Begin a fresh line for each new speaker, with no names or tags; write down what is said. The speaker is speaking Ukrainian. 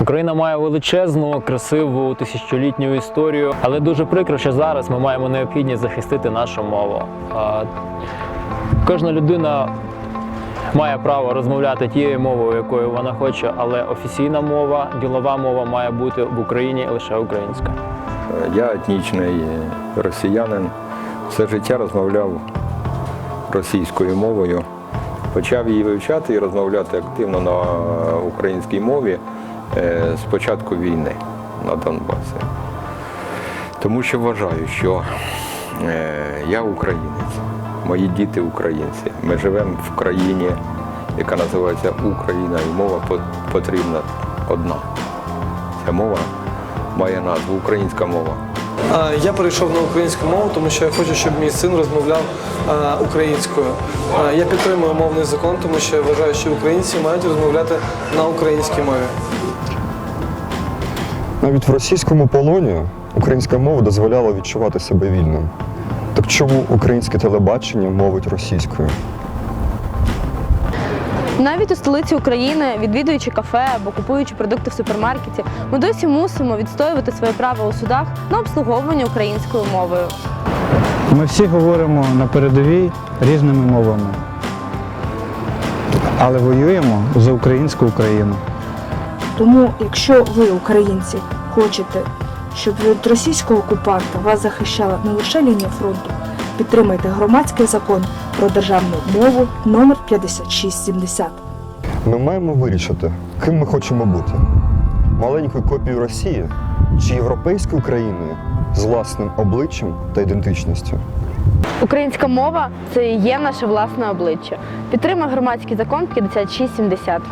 Україна має величезну, красиву тисячолітню історію, але дуже прикро, що зараз ми маємо необхідність захистити нашу мову. Кожна людина має право розмовляти тією мовою, якою вона хоче, але офіційна мова, ділова мова має бути в Україні лише українська.
Я етнічний росіянин, все життя розмовляв російською мовою. Почав її вивчати і розмовляти активно на українській мові з початку війни на Донбасі. Тому що вважаю, що е, я українець, мої діти українці. Ми живемо в країні, яка називається Україна, і мова по- потрібна одна. Ця мова має назву українська мова.
Я перейшов на українську мову, тому що я хочу, щоб мій син розмовляв українською. Я підтримую мовний закон, тому що я вважаю, що українці мають розмовляти на українській мові.
Навіть в російському полоні українська мова дозволяла відчувати себе вільним. Так чому українське телебачення мовить російською?
Навіть у столиці України, відвідуючи кафе або купуючи продукти в супермаркеті, ми досі мусимо відстоювати своє право у судах на обслуговування українською мовою.
Ми всі говоримо на передовій різними мовами, але воюємо за українську Україну.
Тому, якщо ви, українці, хочете, щоб від російського окупанта вас захищала не лише лінія фронту, підтримайте громадський закон про державну мову номер 5670.
Ми маємо вирішити, ким ми хочемо бути: маленькою копією Росії чи європейською країною з власним обличчям та ідентичністю.
Українська мова це і є наше власне обличчя. Підтримай громадський закон 5670.